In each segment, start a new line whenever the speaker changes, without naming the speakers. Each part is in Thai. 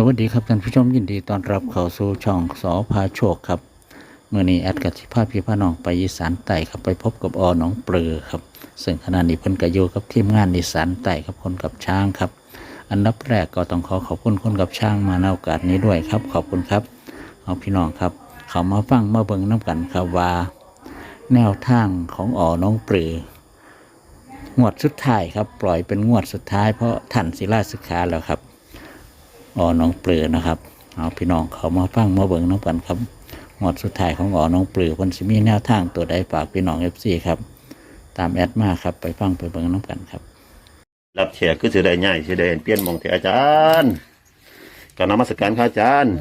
สวัสดีครับท่านผู้ชมยินดีต้อนรับเข้าสู่ช่องสอพาโชคครับเมื่อนี้แอดกับสิภาพี่พาน้องไปอีสานใต้ครับไปพบกับอหน้องเปลือครับ ซึ่งขณะนี้เพิ่นก็อยู่กับทีมงานอีสานใต้ครับคนกับช้างครับ อันดับแรกก็ต้องขอขอบคุณคนกับช้างมาในโอกาสนี้ด้วยครับ ขอบคุณครับเอาพี่น้องครับ เขามาฟังมาเบิ่งน้กันครับว่า แนวทางของอน้องเปลืองวดสุดท้ายครับ ปล่อยเป็นงวดสุดท้ายเพราะท่านศิลาสิกขาแล้วครับ อ๋อน้องเปลือนะครับเอาพี่น้องเขามาฟังมาเบิ่งน้ำกันครับงวดสุดท้ายของอ๋อน้องเปลือคนสิมีแนวทางตัวใดฝากพี่น้องเอฟซีครับ ตามแอดมาครับไปฟังไปเบิ่งน้ำกันครับ
รับแขกคือสิได้ง่ายสิได้เปลี่ยนหมองที่อาจารย์กรนมัสการครับอาจารย์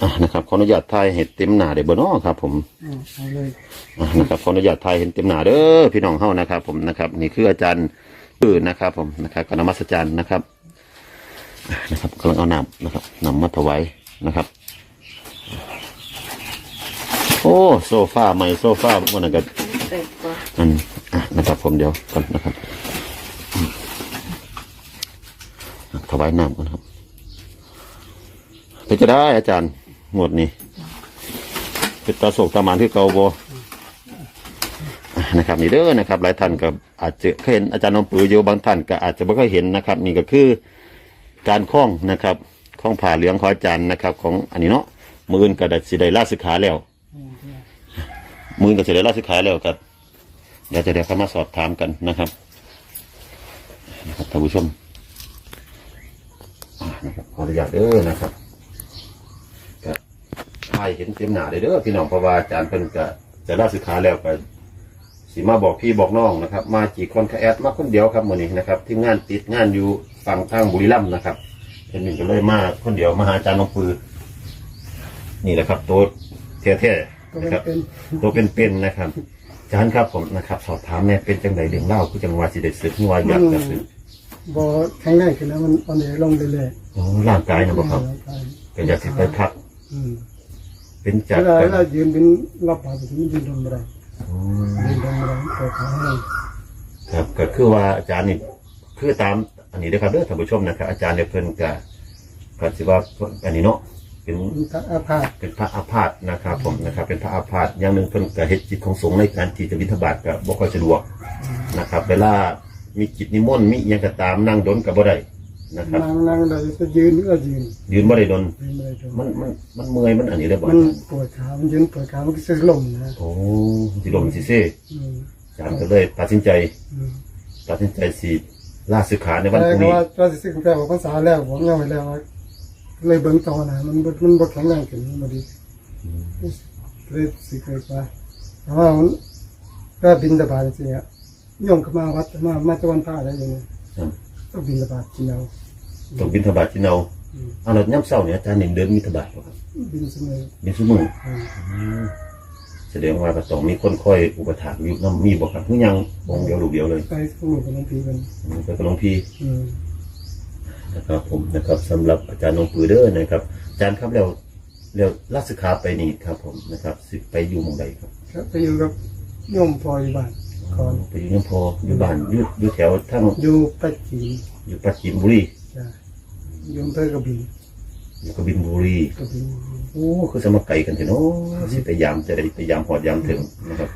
อะนะครับขออนุญาตถ่ายเห็ดเต็มหน้าได้บ่เนาะครับ ผม
เอาเลย
อะนะครับขออนุญาตถ่ายเห็นเต็มหน้าเด้อพี่น้องเฮานะครับ ผมนะครับ นี่คืออาจารย์ปื้อนะครับ ผมนะครับกรนมัสการนะครับ นะครับกำลังเอาน้ำนะครับนำมาถวายนะครับ โอ้โซฟาใหม่โซฟาวันนั้นก็
เต็มกว่า
อันอะนะครับผมเดี๋ยวก่อนนะครับถวายน้ำก่อนครับเป็นจะได้อาจารย์หมดนี่เป็นตาโศกตามานที่เกาโบนะครับนี่เด้อนะครับ หลายท่านก็อาจจะเคยเห็นอาจารย์น้องปืออยู่บางท่านก็อาจจะไม่เคยเห็นนะครับ นี่ก็คือ การคล้องนะครับคล้องผ่าเหลืองขออาจารย์นะครับ ของอันนี้เนาะมืออนก็ได้สิได้ลาสิกขาแล้วมืออนก็สิได้ลาสิกขาแล้วครับเดี๋ยวจะเดี๋ยวเข้ามาสอบถามกันนะครับนะครับท่านผู้ชมอ่านะครับขออนุญาตเด้อนะครับก็ทายเห็นเต็มหน้าเลยเด้อพี่น้องเพราะว่าอาจารย์เพิ่นก็จะลาสิกขาแล้วก็สิมาบอกพี่บอกน้องนะครับ มาจีคนคาแอดมาคนเดียวครับมือนี้นะครับ ที่งานติดงานอยู่ ฝั่งทางบุรีรัมย์นะครับเพิ่นนี่ก็เลยมาคนเดียวมาหาอาจารย์น้องปือ นี่แหละครับตัวแท้
ก็
ๆ
เป็
นะ
น
ครับ
เป็น
ตัวเป็นๆนะครับอาจารย์ครับผมนะครับ สอบถามแม่เป็นจังไดเรื่องเล่าคือจังหวะสิเด็ดสึกที่ว่าอยากจะสึก
บอแข็งแรงขึ้นนะมันอ่อนแอลงเรื่อย
โอ้ร่างกายนะบ่ครับ
ๆ
ก็อยากสิไปพัก
อืม
เป็น
เว
จาก
ลาเวลายืนเป็นรับผ่าไปถึงยืนตรงไม่ได้
อืม
ยืนตรงไม่ได้ปวดขาให้
ครับก็คือว่าอาจารย์นี่คือตาม อันนี้นะครับเด้อท่านผู้ชมนะครับอาจารย์เนี่ยเพิ่นก็ก็สิว่าอันนี้เนาะเป็น
มันทักอาพาธ
เป็นพระอาพาธนะครับ ผมนะครับ เป็นพระอาพาธอย่างหนึ่งเพิ่นก็เฮ็ดจิตของสงฆ์ในการที่จะบิณฑบาตก็บ่ค่อยสะดวกนะครับ เวลามีกิจนิมนต์มีอิหยังก็ตามนั่งดนก็บ่ได้นะครับ
นั่งนั่งได้จะยืนก็ยืน
ยืนบ่ได้ดน
ยืนไม่ได้จน
มันมันมันเมื่อยมันอันนี้ได้บ่
มันปวดขามันยืนปวดขามันก็จะลมนะ
โอ้สิลมสิเซ่
อืม
อาจารย์ก็เลยตัดสินใจ
อืม
ตัดสินใจสิ ลาสึกขาใน
แต่
วันพรุ่ง
ก็
นี้
ว่าเราจะสึกแต่ว่าภาษาแล้วผมยังไม่แล้วว่าเลยเบิ่งต่อนะมันบ่มันบ่แข็งแรงขึ้นมาดีเลยสิเกิดว่าแต่ว่ามันก็บินตบาทจริงๆอะโยมก็มาวัดมามาตะวันพระอะไรอย่างเงี้ย
ครับ
ก็บินตบาทกินเอา
ต้องบินทบาทที่เนา
อืม
เอาเราย่ำเศร้าเนี่ยอาจารย์เห็นเดินมีทบาทบ่ครับ
บินเสมอ
บินสมือ
อืม
แสดงว่าก็ต้องมีคนคอยอุปถัมภ์อยู่น้ำมีบ่ครับคือยังองค์เดียวลูกเดียวเลย
ไปสมุนกับหลวงพี่กัน
อืมก็กำลังพี่
อืม
นะครับผมนะครับสำหรับอาจารย์นงปือเด้อนะครับ อาจารย์ครับแล้วแล้วลาสึกขาไปนี่ครับ ผมนะครับสิไปอยู่หมองใดครับ
ครับไปอยู่กับโยมพออยู่บ้านก่อน
ไปอยู่ยังพออยู่บ้านอยู่อยู่แถวทั้ง
อยู่ปัจจีน
อยู่ปราจีนบุรี
จ้ะอยู่อำเภอกระบี่
อยู่ กบินบุรี
กระบี่
โอ้คือสมาไก่กันเถอะเนาะสิไปยามจะได้ไปยามหอดยามถึงนะครับ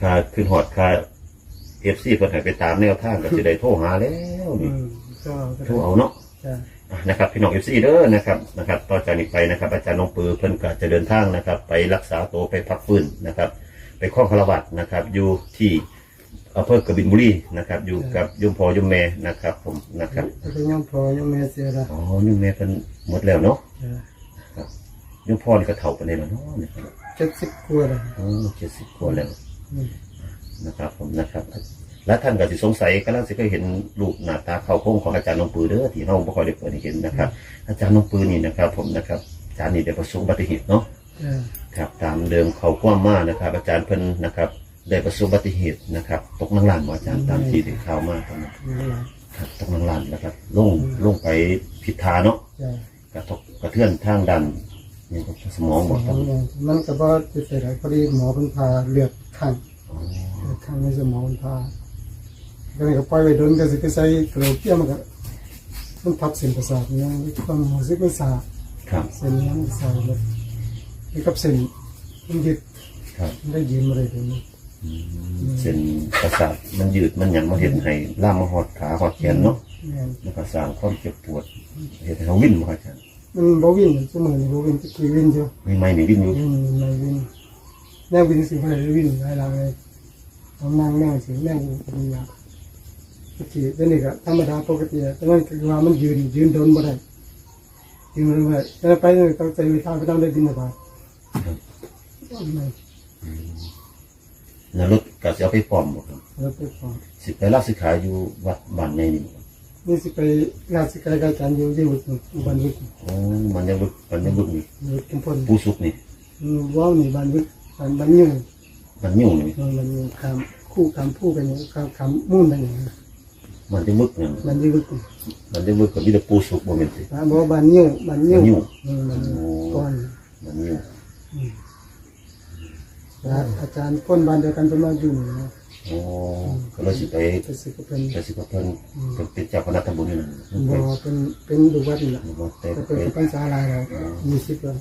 ค่าขึ้นหอดค่าเอฟซีเพิ่นให้ไปตามแนวทางก็สิได้โทรหาแล้ว
อื
นี่
มก็ก็
โทร
ได้
เอาเนาะ
จ้ะ
อะนะครับพี่น้องเอฟซีเด้อนะครับนะครับต่อจากนี้ไปนะครับ อาจารย์น้องปือเพิ่นก็จะเดินทางนะครับ ไปรักษาตัวไปพักฟื้นนะครับ ไปข้องคารวัตนะครับ อยู่ที่อำเภอกบินบุรีนะครับ อยู่กับยมพอยมแม่นะครับ ผมนะครับ
แล้วก็โยมพอโยมแม่เสียละ
อ๋อยมแม่เพิ่น หมดแล้วเนาะ
จ้ะ
ยมพ่อนี่ก็เฒ่าปานใดแล้วเนาะนะครับ
เจ็ดสิบกว่าแล้ว
โอ้เจ็ดสิบกว่าแล้ว
อืม
นะครับผมนะครับ และท่านก็สิสงสัยก็น่าจะเคยเห็นรูปหน้าตาเข้าโค้งของอาจารย์น้องปือเด้อที่เฮาบ่ค่อยได้เปิดให้เห็นนะครับ อาจารย์น้องปือนี่นะครับ ผมนะครับอาจารย์นี่ได้ประสบอุบัติเหตุเนาะ
จ้ะ
ครับตามเดิมเขากว้างมากนะครับ อาจารย์เพิ่นนะครับ ได้ประสบอุบัติเหตุนะครับ ตกนังลานบ่อาจารย์ตามที่ได้ข่าวมาตอนนั้น
นี่แหละ
ครับตกนังลานนะครับลงลงไปผิดทาเนาะ
จ้ะ
ก ระทบกระเทือนทางดันนี่ก็สมองหมดครับ
มันก็บ่ติดใจอะไรพอดีหมอเพิ่นพาเลือดข้าง
อ๋อ
เลือดข้างในสมองเพิ่นพาก็เลยก็ปล่อยไว้โดนก็สิไปใส่เกลือเกี่ยวมันก็มันทับเส้นประสาทเนี่ยความรู้สึกมันสา
ครับ
เส้นนี้มันสาแบบนี่กับเส้นมันยึด
ครับ
มันได้ยืนมาเลยตรงนี้
เส้นประสาทมันยืดมันหยังมาเห็นให้ล่ามมาหอดขาหอดแขนเนาะ
แม่น
มันก็สร้างความเจ็บปวดเห็นให้เขาวิ่นมาครับอาจารย์
มันบ่วินเสมอนี่บ่วินตะกี้วินอยู่
ไม่ไม่นี่วิ่นอยู่
วินไม่วินแน่วินสิบ่ได้วินหลายหลังเลยเอานั่งนั่งสิแน่วินปริญญาตะกี้เป็นนี่ก็ธรรมดาปกติอะแต่มันคือว่ามันยืนยืนโดนบ่ได้ยืนบ่ได้แต่ไปนี่ต้องใจเวลาไปต้องได้บินบาต
แล้วรถก็จะเอาไปปลอมบ่ครับ
แล้วไปฟัง
สิไปรับสิขาอยู่วัดบ้านในนี่บ่ครับ
นี่สิไปงานสิกายกายการอยู่ที่วุฒิบ้านวุฒิ
โอ้มันยังบึกมันยังบึกนี่
วุฒิกุมพล
ผู้สุกนี่
ว้าวนี่บ้านวุฒิบ้านบ้านยืน
มันยุ่งนี่
มันมีคำคู่คำพูดกันอย่างคำคำมุ่นกันอย่าง
มันจะบึกเนี่ย
บ้านยืน
มันจะบึกกับมีแต่ผู้สุกบ่แม่นสิ
บ้านบอกบ้านยืนบ้านยืน
บ้านยิ้ว
บ้านก่อน
มันยุ่ง
อาจารย์คนบ้านเดียวกันเป็นมาอยู่นี่นะ
โอ้ก็เลยสิไป
ไปสิก็เป็น
ไปสิกับเพิ่นเพิ่นเป็นเจ้าคณะตำบลนี่นั่น
บ
ไป
อเป็นเป็นดูวัดนี่แหละ
บ่แต่
แต่
ไป
เป็นพรรษาลายแล้วยี่สิบแล้ว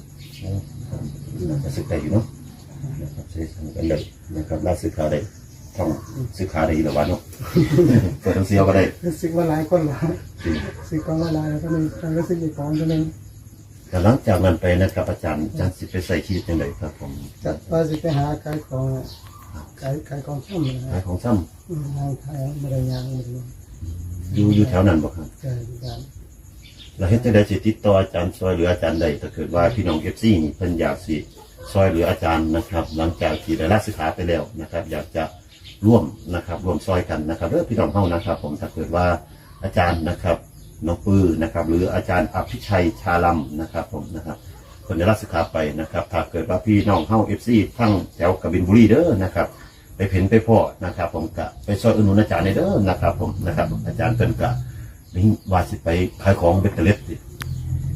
ก็สึกได้อยู่เนาะนะครับใช้ทำกันได้นะครับลาสึกขาได้ท่องสึกขาได้อีละวันเนาะเปิดทั้งเสียวก็ได้
รู้สึกว่าหลายคนหลายสึกกองว่าหลายแล้วก็มีการรู้สึกอีกกองก็เลย
แต่หลังจากนั้นไปนะครับอาจารย์อาจารย์สิไปใส่ชีวิตยังไงครับ ผม
จัดว่าสิไปหาขายของขายขายของช่ำนะ
ขายของซ้
งานขายไม่ได้ยางไม่ได้ำ
อยู่อยู่แถวนั้นบ่ครับ
ใช่การ
เราเฮ็ดจังได๋สิติดต่ออาจารย์ซอยเหลืออาจารย์ได้ถ้าเกิดว่าพี่น้อง FC นี่เพิ่นอยากสิซอยเหลืออาจารย์นะครับ หลังจากที่ได้ลาสิกขาไปแล้วนะครับ อยากจะร่วมนะครับร่วมซอยกันนะครับเด้อพี่น้องเฮานะครับ ผมถ้าเกิดว่าอาจารย์นะครับ น้องปื้อนะครับ หรืออาจารย์อภิชัยชาลัมนะครับผมนะครับคนได้รับสิกขาไปนะครับ ถ้าเกิดว่าพี่น้องเฮา FC ทั้งแถวกบินบุรีเด้อนะครับ ไปเห็นไปพ่อนะครับ ผมกะไปซอยอุดหนุนอาจารย์ในเด้อนะครับ ผมนะครับ อาจารย์เพิ่นกะนี่ว่าสิไปขายของเบ็ดเตล็ดสิ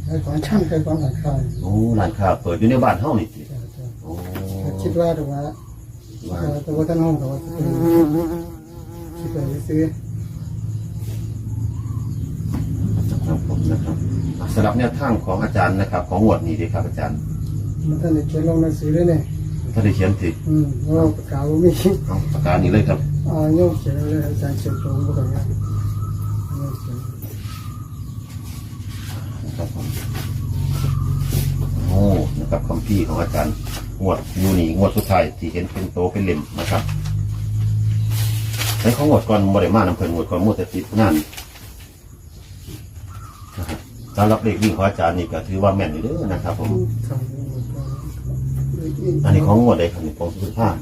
ขายของช่ำขายของหลังคา
โอ้ร้านค้าเปิดอยู่ในบ้านเฮานี่สิโอ้
คิดว่าแต่ว่า
ว่า
แต่ว่าท่านห้องแต่ว่าคิดไปซื้อ
ผมนะครับอะสำหรับแนวทางของอาจารย์นะครับ ของงวดนี้ดีครับอาจารย์
มันท่านเขียนลงหนังสือด้วยเนี่ย
ถ้าได้เขียนสิ
อืมว่าประกาศว่ามี
เอาปากกานี้เลยครับ
อ่าโยกเขียนเลยอาจารย์เขียนตรงก็ได้นะโยกเขียน
นะครับผมโอ้นะครับคำพี่ของอาจารย์งวดอยูนี่งวดสุดท้ายที่เห็นเป็นโตเป็นเล่มนะครับในของงวดก่อนบ่ได้มานำเพิ่นงวดก่อนมัวแต่ติดงาน นะครับการรับเลขวิ่งของอาจารย์นี่ก็ถือว่าแม่นอยู่เด้อนะครับ ผม อันนี้ของงวดใดครับนี่ของสุภาพ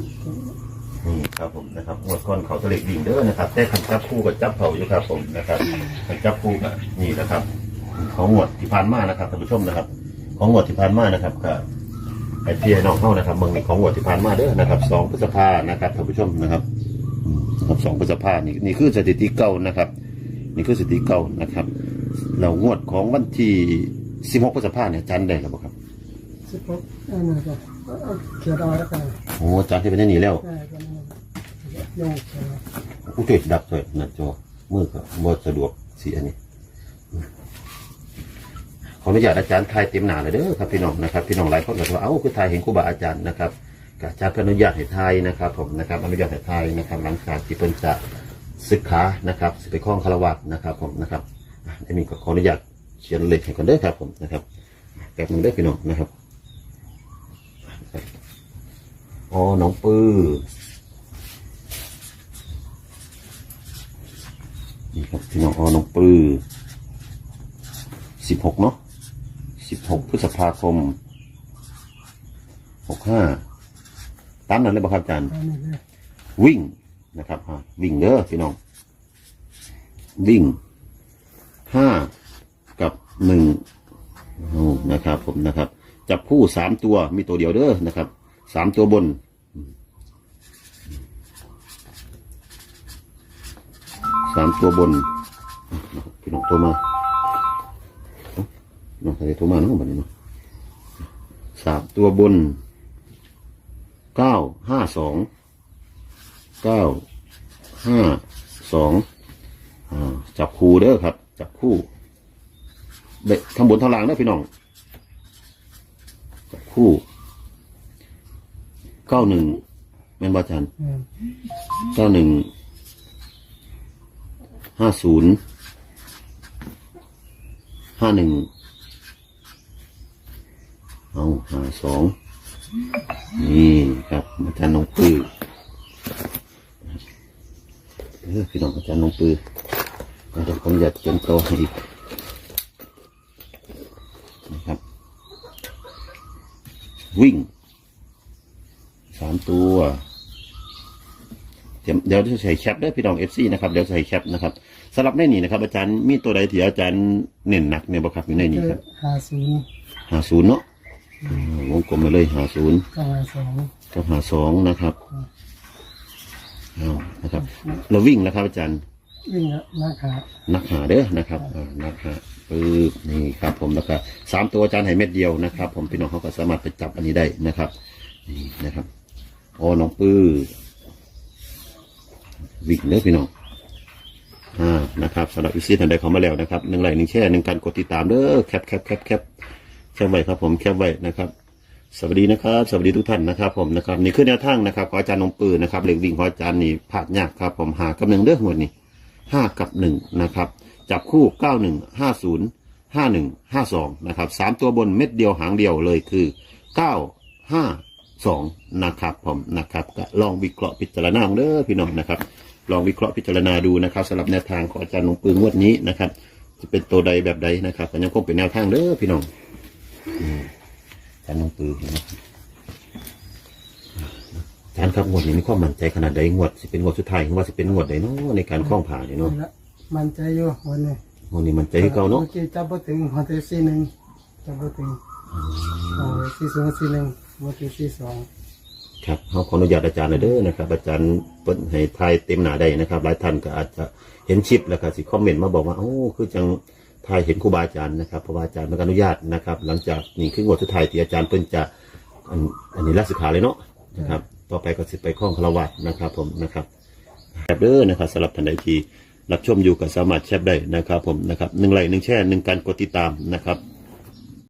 นี่ครับผมนะครับงวดก่อนเขาตะเล็กวิ่งเด้อนะครับ แต่ขันจับคู่กับจับเผาอยู่ครับ ผมนะครับขันจับคู่กับนี่นะครับ ของงวดที่ผ่านมานะครับท่านผู้ชมนะครับ ของงวดที่ผ่านมานะครับก็ไอพี่น้องเข้านะครับเมืองนี้ของงวดที่ผ่านมาเด้อนะครับสองพฤษภานะครับท่านผู้ชมนะครับครับสองพฤษภานี่นี่คือสถิติเก่านะครับ นี่คือสถิติเก่านะครับ เรางวดของวันที่สิบหกพฤษภาเนี่ยจันได้หรือเปล่าครับ
สิบหกอันนั้นก็เขียนเอาแล้วกัน
โอ้จันที่เป็นอย่างนี้แล้ว
ได้กันโยกเขียน
ผู้ช่วยดับเลยหน้าจอมือก็บ่สะดวกสีอันนี้ ขออนุญาตอาจารย์ทายเต็มหนาเลยเด้อครับพี่น้องนะครับพี่น้องหลายคนก็ว่าเอ้าคือทายเห็นครูบาอาจารย์นะครับก็อาจารย์ก็อนุญาตให้ทายนะครับผมนะครับอนุญาตให้ทายนะครับ หลังจากที่เพิ่นจะศึกษานะครับสิไปคล้องคารวะนะครับผมนะครับ อะอันนี้ก็ขออนุญาตเขียนเลขให้ก่อนเด้อครับผมนะครับแป๊บหนึงเด้อพี่น้องนะครับอ๋อน้องปื้อนี่ครับพี่น้องออน้องปลือสิบหกเนาะสิบหกพฤษภาคมหกห้าตามนั้นเลยบ่ครับอาจารย์
อันนี้เลย
วิ่งนะครับอ่าวิ่งเด้อพี่น้องวิ่ง ห้ากับหนึ่งนะครับ ผมนะครับ จับคู่สามตัวมีตัวเดียวเด้อนะครับสามตัวบนสามตัวบนพี่น้องโทรมาเอ้าน้องใครโทรมาเนาะบัดนี้เนาะสามตัวบนเก้าห้าสองเก้าห้าสองจับคู่เด้อครับ จับคู่เด็กทั้งบนทั้งล่างนะพี่น้องจับคู่เก้าหนึ่งแม่นบาจารย์
แม่น
เก้าหนึ่งห้าศูนย์ห้าหนึ่งเอาหาสองนี่ครับอาจารย์น้องปือเออพี่น้องอาจารย์น้องปือ อาจารย์ผมอยากเขียนโตให้อีกนะครับ วิ่งสามตัวเดี๋ยวเดี๋ยวจะใส่แคปได้พี่น้องเอฟซีนะครับเดี๋ยวใส่แคปนะครับสำหรับในนี้นะครับอาจารย์มีตัวใดที่อาจารย์เน้นหนักเนี่ยบ่ครับอยู่ในนี้
คือ
ครับ
หาศูนย์
หาศูนย์เนาะอืมวงกลมมาเลยหาศูนย์
ก็หาสอง
กับหาสองนะครับเอานะครับเราวิ่งแล้วครับอาจารย์
วิ่งละนาขา
นักหาเด้อนะครับอ่านักหาปึ๊บนี่ครับ ผมแล้วก็สามตัวอาจารย์ให้เม็ดเดียวนะครับ ผมพี่น้องเขาก็สามารถไปจับอันนี้ได้นะครับนี่นะครับโอ้น้องปื้อวิ่งเด้อพี่น้องอ่านะครับสำหรับอีซีทันใดเขามาแล้วนะครับหนึ่งไลค์หนึ่งแชร์หนึ่งการกดติดตามเด้อแคปแคปแคปแคปแคปไว้ครับ ผมแคปไว้นะครับสวัสดีนะครับ สวัสดีทุกท่านนะครับ ผมนะครับนี่คือแนวทางนะครับของอาจารย์นงปืนนะครับเหล็กวิ่งของอาจารย์นี่ผาดยากครับ ผมหากับหนึ่งเด้อหมดนี่ ห้ากับหนึ่งนะครับ จับคู่เก้าหนึ่งห้าศูนย์ห้าหนึ่งห้าสองนะครับสามตัวบนเม็ดเดียวหางเดียวเลยคือเก้าห้าสองนะครับผมนะครับก็ลองวิเคราะห์พิจารณาเด้อพี่น้องนะครับ ลองวิเคราะห์พิจารณาดูนะครับสำหรับแนวทางของอาจารย์นงปืนงวดนี้นะครับ จะเป็นตัวใดแบบใดนะครับก็ยังคงเป็นแนวทางเด้อพี่น้องอาจารย์นงปืนนะครับอ จารย์ครับงวดนี้มีความมั่นใจขนาดใดงวดสิเป็นงวดสุดท้ายหรือว่าสิเป็นงวดใดเนาะในการคล้องผ่าเนี่ยเนาะ
นี่ละมันใจอยู่วันนี้
งวดนี้มันใจให้เก่าเนาะ
มื่อกี้จับบ่ถึงหัวเตสี่หนึ่งจับบ่ถึงเอาสี่ศูนย์สี่หนึ่งเมื่อกี้สี่สอง
ครับเขาขออนุญาตอาจารย์หน่อยเด้อนะครับ อาจารย์เปิดให้ทายเต็มหนาได้นะครับหลายท่านก็อาจจะเห็นชิปแล้วก็สิคอมเมนต์มาบอกว่าโอ้คือจังทายเห็นครูบาอาจารย์นะครับเพราะว่าอาจารย์มันอนุญาตนะครับ หลังจากนี่คืองวดสุดท้ายที่อาจารย์เพิ่นจะอันอันนี้รักสิกขาเลยเนาะนะครับ ต่อไปก็สิไปข้องคารวะนะครับผมนะครับแบบเด้อนะครับสำหรับท่านใดที่รับชมอยู่ก็สามารถแชปได้นะครับผมนะครับหนึ่งไลค์หนึ่งแชร์หนึ่งการกดติดตามนะครับ